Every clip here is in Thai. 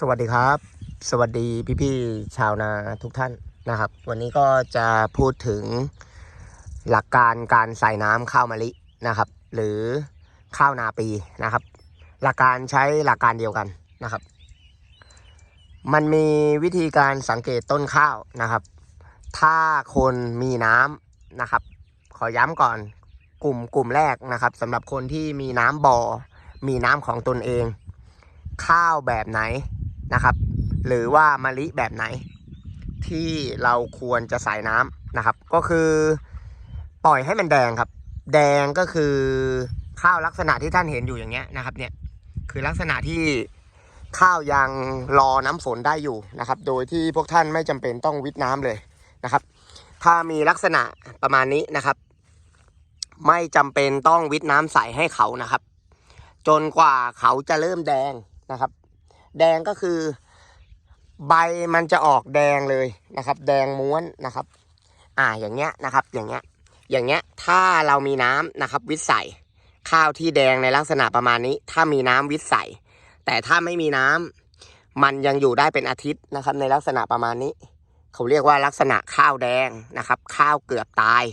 สวัสดีครับ สวัสดีพี่ๆชาวนาทุกท่านนะครับ วันนี้ก็จะพูดถึงหลักการการใส่น้ำข้าวมะลินะครับ หรือข้าวนาปีนะครับ หลักการใช้หลักการเดียวกันนะครับ มันมีวิธีการสังเกตต้นข้าวนะครับ ถ้าคนมีน้ำนะครับ ขอย้ำก่อนกลุ่มกลุ่มแรกนะครับสำหรับคนที่มีน้ำบ่อ มีน้ำของตนเองข้าวแบบไหน นะครับ หรือว่ามะลิแบบไหน ที่เราควรจะใส่น้ำนะครับ ก็คือปล่อยให้มันแดงครับ แดงก็คือข้าวลักษณะที่ท่านเห็นอยู่อย่างเงี้ยนะครับ เนี่ยคือลักษณะที่ข้าวยังรอน้ำฝนได้อยู่นะครับ โดยที่พวกท่านไม่จำเป็นต้องวิทน้ำเลยนะครับ ถ้ามีลักษณะประมาณนี้นะครับ ไม่จำเป็นต้องวิทน้ำใส่ให้เขานะครับ จนกว่าเขาจะเริ่มแดงนะครับ แดงก็คือ ใบมันจะออกแดงเลยนะครับ แดงม้วนนะครับ อ่าอย่างเงี้ยนะครับ อย่างเงี้ย อย่างเงี้ยถ้าเรามีน้ำนะครับ วิทย์ใสข้าวที่แดงในลักษณะประมาณนี้ ถ้ามีน้ำวิทย์ใสแต่ถ้าไม่มีน้ำมันยังอยู่ได้เป็นอาทิตย์นะครับ ในลักษณะประมาณนี้ เขาเรียกว่าลักษณะข้าวแดงนะครับ ข้าวเกือบตาย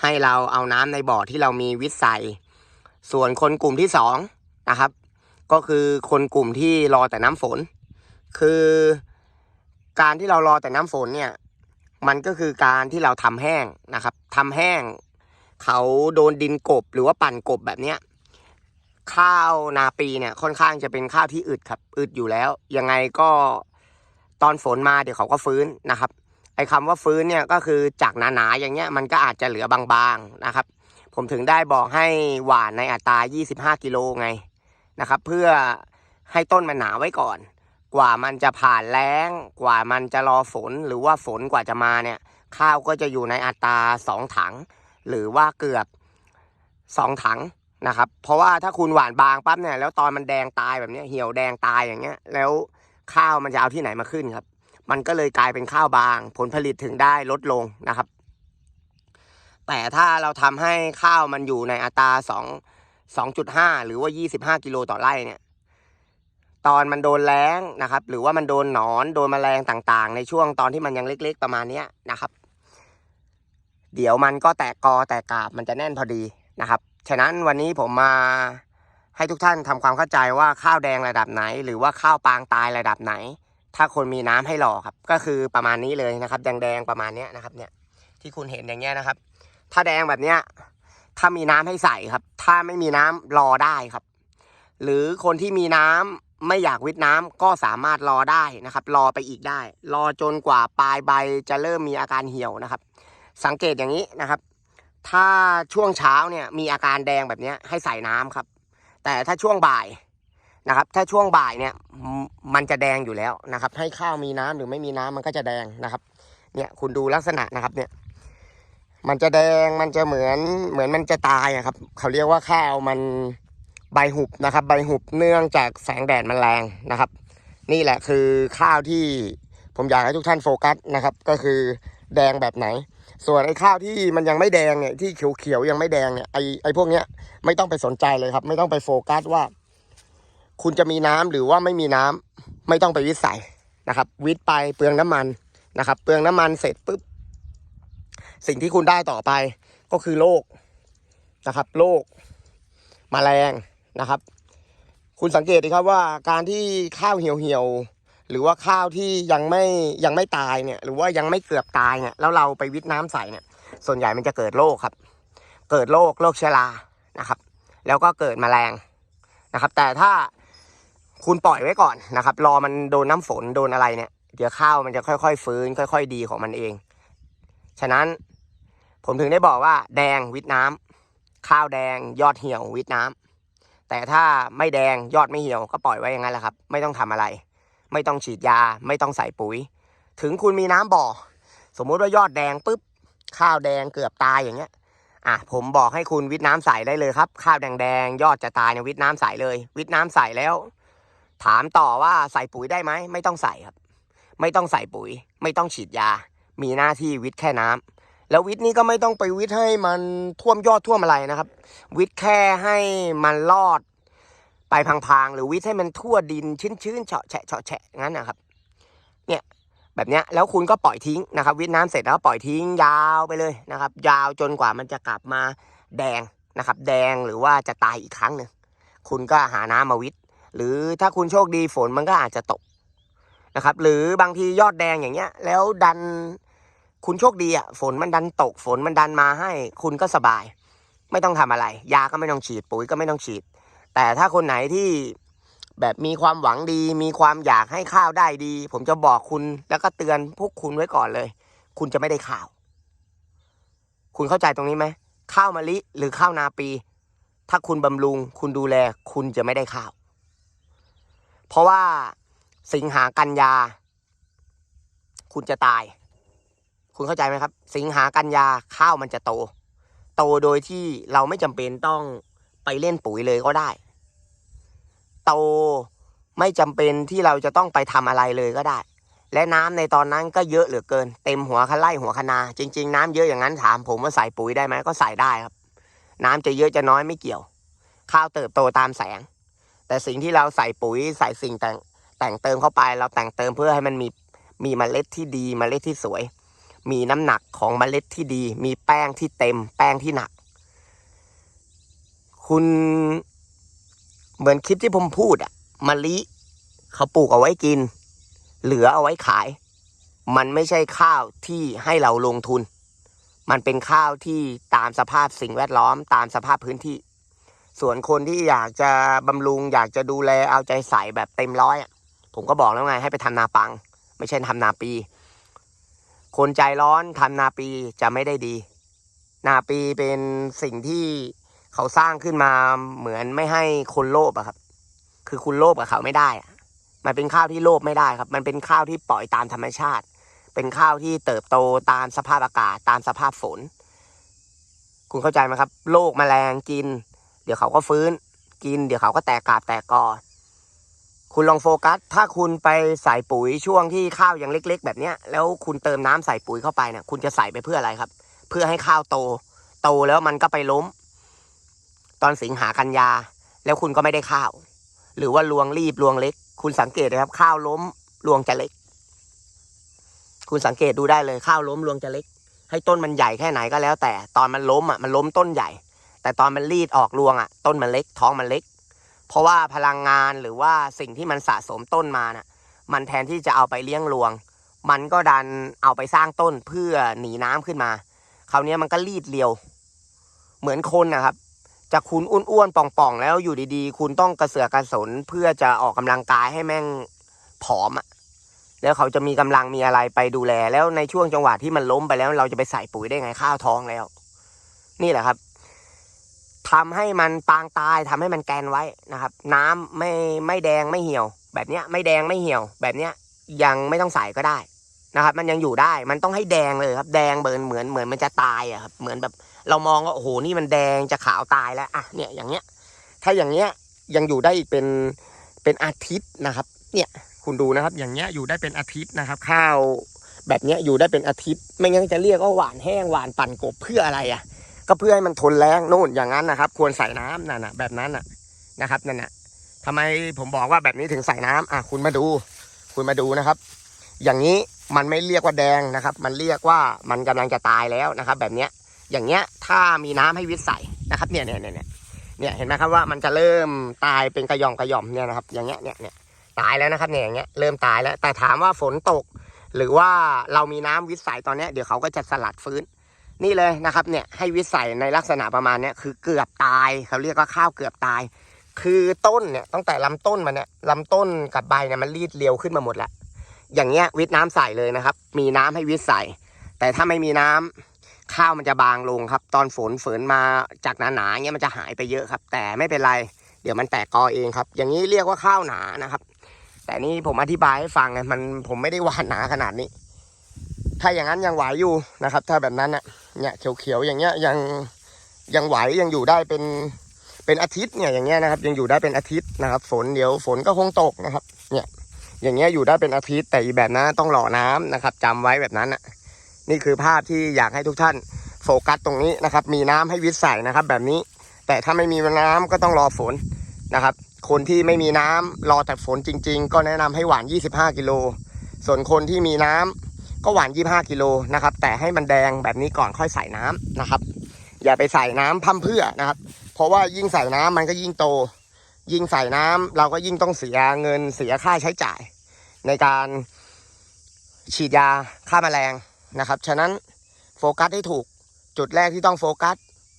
ให้เราเอาน้ำในบ่อที่เรามีวิทย์ใส่ส่วนคนกลุ่มที่สองนะครับ ก็คือคนกลุ่มที่รอแต่น้ำฝน คือการที่เรารอแต่น้ำฝนเนี่ย มันก็คือการที่เราทำแห้งนะครับทำแห้ง เขาโดนดินกบหรือว่าปั่นกบแบบเนี้ยข้าวนาปีเนี่ยค่อนข้างจะเป็นข้าวที่อึดครับอึดอยู่แล้ว ยังไงก็ตอนฝนมาเดี๋ยวเขาก็ฟื้นนะครับ ไอ้คำว่าฟื้นเนี่ยก็คือจากหนาๆอย่างเงี้ยมันก็อาจจะเหลือบางๆนะครับ ผมถึงได้บอกให้หวานในอัตรา 25 กิโลไง นะครับ เพื่อให้ต้นมันหนาไว้ก่อน กว่ามันจะผ่านแล้ง กว่ามันจะรอฝนหรือว่าฝนกว่าจะมาเนี่ย ข้าวก็จะอยู่ในอัตราสองถัง หรือว่าเกือบสองถังนะครับ เพราะว่าถ้าคุณหวานบางปั๊บเนี่ยแล้วตอนมันแดงตายแบบนี้เหี่ยวแดงตายอย่างเงี้ย แล้วข้าวมันจะเอาที่ไหนมาขึ้นครับ มันก็เลยกลายเป็นข้าวบาง ผลผลิตถึงได้ลดลงนะครับ แต่ถ้าเราทำให้ข้าวมันอยู่ในอัตราสอง 2.5 หรือว่า 25 กิโลต่อไร่เนี่ย ตอนมันโดนแล้งนะครับ หรือว่ามันโดนหนอนโดนแมลงต่างๆ ในช่วงตอนที่มันยังเล็ก ๆ ประมาณนี้นะครับ เดี๋ยวมันก็แตกกอแตกกาบมันจะแน่นพอดีนะครับ ฉะนั้นวันนี้ผมมาให้ทุกท่านทำความเข้าใจว่าข้าวแดงระดับไหน หรือว่าข้าวปางตายระดับไหน ถ้าคนมีน้ำให้หล่อครับ ก็คือประมาณนี้เลยนะครับ แดงๆประมาณนี้นะครับ เนี่ย ที่คุณเห็นอย่างเงี้ยนะครับ ถ้าแดงแบบเนี้ย ถ้ามีน้ำให้ใส่ครับ ถ้าไม่มีน้ำรอได้ครับ หรือคนที่มีน้ำไม่อยากวิทน้ำก็สามารถรอได้นะครับ รอไปอีกได้ รอจนกว่าปลายใบจะเริ่มมีอาการเหี่ยวนะครับ สังเกตอย่างนี้นะครับ ถ้าช่วงเช้าเนี่ยมีอาการแดงแบบนี้ให้ใส่น้ำครับ แต่ถ้าช่วงบ่ายนะครับ ถ้าช่วงบ่ายเนี่ยมมันจะแดงอยู่แล้วนะครับ ให้ข้าวมีน้ำหรือไม่มีน้ำมันก็จะแดงนะครับ เนี่ยคุณดูลักษณะนะครับเนี่ย มันจะแดงมันจะเหมือนเหมือนมันจะตายอะครับ เขาเรียกว่าข้าวมันใบหุบนะครับ ใบหุบเนื่องจากแสงแดดมันแรงนะครับ นี่แหละคือข้าวที่ผมอยากให้ทุกท่านโฟกัสนะครับ ก็คือแดงแบบไหน ส่วนไอ้ข้าวที่มันยังไม่แดงเนี่ยที่เขียวๆยังไม่แดงเนี่ยไอ้ไอ้พวกเนี้ยไม่ต้องไปสนใจเลยครับ ไม่ต้องไปโฟกัสว่า คุณจะมีน้ำหรือว่าไม่มีน้ำไม่ต้องไปวิทย์ใส่นะครับ วิทย์ไปเปลืองน้ำมันนะครับ เปลืองน้ำมันเสร็จปุ๊บ สิ่งที่คุณได้ต่อไปก็คือโรคนะครับโรคมแมลงนะครับ คุณสังเกตดีครับว่าการที่ข้าวเหี่ยวๆหรือว่าข้าวที่ยังไม่ยังไม่ตายเนี่ย หรือว่ายังไม่เกือบตายเนี่ยแล้วเราไปวิทน้ำใส่เนี่ย ส่วนใหญ่มันจะเกิดโรคครับ เกิดโรคโรคเชื้อรานะครับ แล้วก็เกิดมแมลงนะครับ แต่ถ้าคุณปล่อยไว้ก่อนนะครับ รอมันโดนน้ำฝนโดนอะไรเนี่ย เดี๋ยวข้าวมันจะค่อยๆ ฟื้น ค่อย ๆ ดีของมันเอง ฉะนั้น ผมถึงได้บอกว่า แดงวิทน้ำข้าวแดงยอดเหี่ยววิทน้ำแต่ถ้าไม่แดงยอดไม่เหี่ยวก็ปล่อยไว้อย่างนั้นแหละครับ ไม่ต้องทำอะไร ไม่ต้องฉีดยา ไม่ต้องใส่ปุ๋ย ถึงคุณมีน้ำบ่อ สมมุติว่ายอดแดงปุ๊บข้าวแดงเกือบตายอย่างเงี้ยอะผมบอกให้คุณวิทน้ำใส่ได้เลยครับ ข้าวแดงๆยอดจะตายเนี่ยวิทน้ำใส่เลย วิทน้ำใส่แล้ว ถามต่อว่าใส่ปุ๋ยได้ไหมไม่ต้องใส่ครับ ไม่ต้องใส่ปุ๋ย ไม่ต้องฉีดยา มีหน้าที่วิทแค่น้ำ แล้ววิทย์นี้ก็ไม่ต้องไปวิทย์ให้มันท่วมยอดท่วมอะไรนะครับ วิทย์แค่ให้มันรอดไปพางๆ หรือวิทย์ให้มันทั่วดินชื้นๆเฉาะแฉะเฉาะแฉะงั้นนะครับ เนี่ยแบบเนี้ยแล้วคุณก็ปล่อยทิ้งนะครับ วิทย์น้ำเสร็จแล้วปล่อยทิ้งยาวไปเลยนะครับ ยาวจนกว่ามันจะกลับมาแดงนะครับ แดงหรือว่าจะตายอีกครั้งหนึ่งคุณก็หาน้ำมาวิทย์หรือถ้าคุณโชคดีฝนมันก็อาจจะตกนะครับ หรือบางทียอดแดงอย่างเงี้ย แล้วดัน คุณโชคดีอะฝนมันดันตกฝนมันดันมาให้ คุณก็สบาย ไม่ต้องทำอะไร ยาก็ไม่ต้องฉีดปุ๋ยก็ไม่ต้องฉีด แต่ถ้าคนไหนที่แบบมีความหวังดี มีความอยากให้ข้าวได้ดี ผมจะบอกคุณแล้วก็เตือนพวกคุณไว้ก่อนเลย คุณจะไม่ได้ข้าว คุณเข้าใจตรงนี้ไหมข้าวมะลิหรือข้าวนาปี ถ้าคุณบำรุง คุณดูแล คุณจะไม่ได้ข้าว เพราะว่าสิงหากันยา คุณจะตาย คุณเข้าใจไหมครับ สิงหากันยาข้าวมันจะโต โตโดยที่เราไม่จำเป็นต้องไปเล่นปุ๋ยเลยก็ได้ โตไม่จำเป็นที่เราจะต้องไปทำอะไรเลยก็ได้ และน้ำในตอนนั้นก็เยอะเหลือเกิน เต็มหัวคะไล่หัวคนา จริง ๆ น้ำเยอะอย่างนั้นถาม ผมว่าใส่ปุ๋ยได้ไหมก็ใส่ได้ครับ น้ำจะเยอะจะน้อยไม่เกี่ยว ข้าวเติบโตตามแสง แต่สิ่งที่เราใส่ปุ๋ยใส่สิ่งแต่งแต่งเติมเข้าไป เราแต่งเติมเพื่อให้มันมีมีเมล็ดที่ดีเมล็ดที่สวย มีน้ำหนักของเมล็ดที่ดี มีแป้งที่เต็ม แป้งที่หนัก คุณเหมือนคลิปที่ผมพูดอะมะลิเขาปลูกเอาไว้กิน เหลือเอาไว้ขาย มันไม่ใช่ข้าวที่ให้เราลงทุน มันเป็นข้าวที่ตามสภาพสิ่งแวดล้อม ตามสภาพพื้นที่ ส่วนคนที่อยากจะบำรุง อยากจะดูแลเอาใจใส่แบบเต็มร้อยอะผมก็บอกแล้วไงให้ไปทำนาปัง ไม่ใช่ทำนาปี คนใจร้อนทำนาปีจะไม่ได้ดี นาปีเป็นสิ่งที่เขาสร้างขึ้นมาเหมือนไม่ให้คนโลภอะครับ คือคุณโลภกับเขาไม่ได้อะมันเป็นข้าวที่โลภไม่ได้ครับ มันเป็นข้าวที่ปล่อยตามธรรมชาติ เป็นข้าวที่เติบโตตามสภาพอากาศตามสภาพฝน คุณเข้าใจไหมครับ โรคแมลงกิน เดี๋ยวเขาก็ฟื้น กิน เดี๋ยวเขาก็แตกกาบแตกกอ คุณลองโฟกัส ถ้าคุณไปใส่ปุ๋ยช่วงที่ข้าวยังเล็ก ๆ แบบเนี้ย แล้วคุณเติมน้ำใส่ปุ๋ยเข้าไปเนี่ยคุณจะใส่ไปเพื่ออะไรครับ เพื่อให้ข้าวโต โตแล้วมันก็ไปล้ม ตอนสิงหากันยา แล้วคุณก็ไม่ได้ข้าว หรือว่ารวงรีบรวงเล็ก คุณสังเกตนะครับ ข้าวล้มรวงจะเล็ก คุณสังเกตดูได้เลยข้าวล้มรวงจะเล็ก ให้ต้นมันใหญ่แค่ไหนก็แล้ว แต่ตอนมันล้มอะมันล้มต้นใหญ่ แต่ตอนมันรีดออกรวงอะ ต้นมันเล็ก ท้องมันเล็ก เพราะว่าพลังงานหรือว่าสิ่งที่มันสะสมต้นมาน่ะมันแทนที่จะเอาไปเลี้ยงรวง มันก็ดันเอาไปสร้างต้นเพื่อหนีน้ำขึ้นมาคราวนี้มันก็รีดเรียว เหมือนคนนะครับจากคุณอ้วนๆป่องๆ แล้วอยู่ดีๆ คุณต้องกระเสือกกระสนเพื่อจะออกกำลังกายให้แม่งผอมอะแล้วเขาจะมีกำลังมีอะไรไปดูแล แล้วในช่วงจังหวะที่มันล้มไปแล้วเราจะไปใส่ปุ๋ยได้ไงข้าวท้องแล้ว นี่แหละครับ ทำให้มันปางตายทำให้มันแกนไว้นะครับ น้ำไม่ไม่แดงไม่เหี่ยว แบบเนี้ยไม่แดงไม่เหี่ยว แบบเนี้ยยังไม่ต้องใส่ก็ได้นะครับ มันยังอยู่ได้มันต้องให้แดงเลยครับ แดงเบิร์นเหมือนเหมือนมันจะตายอะครับเหมือนแบบเรามองว่าโอ้โหนี่มันแดงจะขาวตายแล้วอะเนี่ยอย่างเงี้ย ถ้าอย่างเงี้ยยังอยู่ได้อีกเป็นเป็นอาทิตย์นะครับ เนี่ยคุณดูนะครับ อย่างเงี้ยอยู่ได้เป็นอาทิตย์นะครับ ข้าวแบบเนี้ยอยู่ได้เป็นอาทิตย์ ไม่งั้นจะเรียกว่าหวานแห้งหวานปั่นกบเพื่ออะไรอะ ก็เพื่อให้มันทนแรงนู่นอย่างนั้นนะครับ ควรใส่น้ำนั่นน่ะแบบนั้นน่ะนะครับนั่นน่ะทำไมผมบอกว่าแบบนี้ถึงใส่น้ำอะคุณมาดู คุณมาดูนะครับ อย่างนี้มันไม่เรียกว่าแดงนะครับ มันเรียกว่ามันกำลังจะตายแล้วนะครับ แบบเนี้ยอย่างเงี้ยถ้ามีน้ำให้วิทย์ใส่นะครับเนี่ยเนี่ยเนี่ยเนี่ยเห็นไหมครับว่ามันจะเริ่มตายเป็นกระยองกระยอมเนี่ยนะครับ อย่างเงี้ยเนี่ยเนี่ยตายแล้วนะครับเนี่ยอย่างเงี้ยเริ่มตายแล้วแต่ถามว่าฝนตก หรือว่าเรามีน้ำวิทย์ใส่ตอนเนี้ยเดี๋ยวเขาก็จะสลัดฟื้น นี่เลยนะครับเนี่ยให้วิทย์ในลักษณะประมาณเนี้ยคือเกือบตายเขาเรียกว่าข้าวเกือบตาย คือต้นเนี่ยตั้งแต่ลำต้นมันเนี่ยลำต้นกับใบเนี่ยมันรีดเรียวขึ้นมาหมดแล้วอย่างเงี้ยวิทน้ำใส่เลยนะครับ มีน้ำให้วิทย์ใส่แต่ถ้าไม่มีน้ำข้าวมันจะบางลงครับ ตอนฝนฝนมาจากหนาๆเงี้ยมันจะหายไปเยอะครับ แต่ไม่เป็นไรเดี๋ยวมันแตกกอเองครับ อย่างนี้เรียกว่าข้าวหนานะครับ แต่นี่ผมอธิบายให้ฟังไงมันผมไม่ได้หวานหนาขนาดนี้ ถ้าอย่างนั้นยังไหวอยู่นะครับ ถ้าแบบนั้นเนี่ยเนี่ยเขียวๆอย่างเงี้ยยังยังไหวยังอยู่ได้เป็นเป็นอาทิตย์เนี่ยอย่างเงี้ยนะครับ ยังอยู่ได้เป็นอาทิตย์นะครับ ฝนเดี๋ยวฝนก็คงตกนะครับ เนี่ย อย่างเงี้ยอยู่ได้เป็นอาทิตย์แต่อีแบบนั้นต้องหล่อน้ำนะครับจำไว้แบบนั้นอะนี่คือภาพที่อยากให้ทุกท่านโฟกัสตรงนี้นะครับ มีน้ำให้วิทย์ใส่นะครับ แบบนี้ แต่ถ้าไม่มีน้ำก็ต้องรอฝนนะครับ คนที่ไม่มีน้ำรอแต่ฝนจริง ๆ ก็แนะนำให้หวาน 25 กิโล ส่วนคนที่มีน้ำ ก็หวาน 25 กิโลนะครับ แต่ให้มันแดงแบบนี้ก่อนค่อยใส่น้ำนะครับ อย่าไปใส่น้ำพั่มเพื่อนะครับ เพราะว่ายิ่งใส่น้ำมันก็ยิ่งโต ยิ่งใส่น้ำเราก็ยิ่งต้องเสียเงินเสียค่าใช้จ่าย ในการฉีดยาฆ่าแมลงนะครับ ฉะนั้นโฟกัสให้ถูกจุดแรกที่ต้องโฟกัส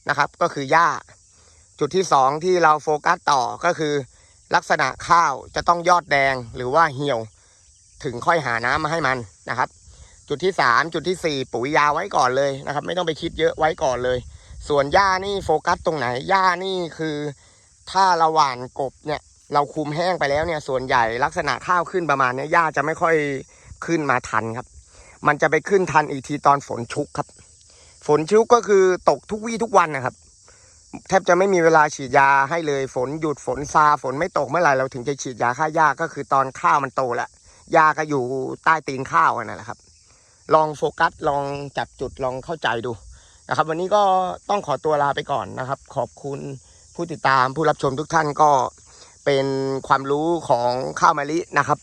นะครับ ก็คือหญ้า จุดที่สองที่เราโฟกัสต่อก็คือลักษณะข้าวจะต้องยอดแดงหรือว่าเหี่ยวถึงค่อยหาน้ำมาให้มันนะครับ จุดที่สามจุดที่สี่ปุ๋ยยาไว้ก่อนเลยนะครับ ไม่ต้องไปคิดเยอะไว้ก่อนเลย ส่วนหญ้านี่โฟกัสตรงไหนหญ้านี่คือ ถ้าเราหว่านกบเนี่ย เราคุมแห้งไปแล้วเนี่ย ส่วนใหญ่ลักษณะข้าวขึ้นประมาณนี้หญ้าจะไม่ค่อยขึ้นมาทันครับ มันจะไปขึ้นทันอีกทีตอนฝนชุกครับ ฝนชุกก็คือตกทุกวี่ทุกวันนะครับ แทบจะไม่มีเวลาฉีดยาให้เลยฝนหยุดฝนซาฝนไม่ตกเมื่อไหร่เราถึงจะฉีดยาฆ่าหญ้าก็คือตอนข้าวมันโตแล้วหญ้าก็อยู่ใต้ตีนข้าวอะนั่นแหละครับ ลองโฟกัสลองจับจุดลองเข้าใจดูนะครับ วันนี้ก็ต้องขอตัวลาไปก่อนนะครับ ขอบคุณผู้ติดตามผู้รับชมทุกท่านก็เป็นความรู้ของข้าวมะลินะครับ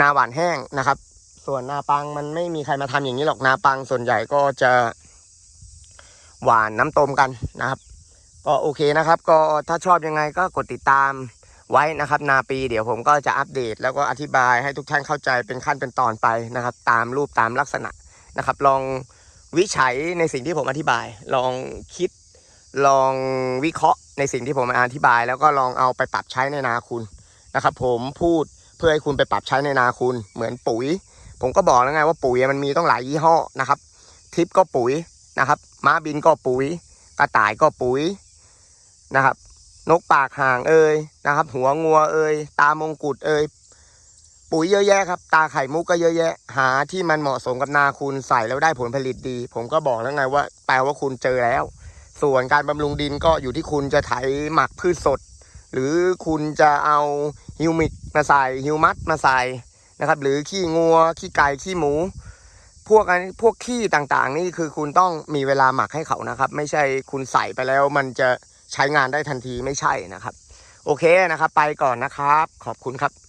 นาหวานแห้งนะครับ ส่วนนาปังมันไม่มีใครมาทำอย่างนี้หรอกนาปังส่วนใหญ่ก็จะหวานน้ำต้มกันนะครับ ก็โอเคนะครับ ก็ถ้าชอบยังไงก็กดติดตาม ไว้นะครับ นาปีเดี๋ยวผมก็จะอัปเดต แล้วก็อธิบายให้ทุกท่านเข้าใจเป็นขั้นเป็นตอนไปนะครับ ตามรูปตามลักษณะนะครับ ลองวิจัยในสิ่งที่ผมอธิบาย ลองคิดลองวิเคราะห์ในสิ่งที่ผมอธิบาย แล้วก็ลองเอาไปปรับใช้ในนาคุณนะครับ ผมพูดเพื่อให้คุณไปปรับใช้ในนาคุณเหมือนปุ๋ย ผมก็บอกแล้วไงว่าปุ๋ยมันมีต้องหลายยี่ห้อนะครับ ทิปก็ปุ๋ยนะครับ ม้าบินก็ปุ๋ย กระต่ายก็ปุ๋ยนะครับ นกปากห่างเอ่ยนะครับ หัวงัวเอ่ยตามงกุฎเอ่ยปุ๋ยเยอะแยะครับ ตาไข่มุกก็เยอะแยะ หาที่มันเหมาะสมกับนาคุณใส่แล้วได้ผลผลิตดี ผมก็บอกแล้วไงว่า แปลว่าคุณเจอแล้ว ส่วนการบำรุงดินก็อยู่ที่คุณจะไถหมักพืชสด หรือคุณจะเอาฮิวมิกมาใส่ฮิวมัสมาใส่นะครับ หรือขี้งัวขี้ไก่ขี้หมู พวกอันพวกขี้ต่างๆ นี่คือคุณต้องมีเวลาหมักให้เขานะครับ ไม่ใช่คุณใส่ไปแล้วมันจะ ใช้งานได้ทันทีไม่ใช่นะครับ โอเคนะครับ ไปก่อนนะครับ ขอบคุณครับ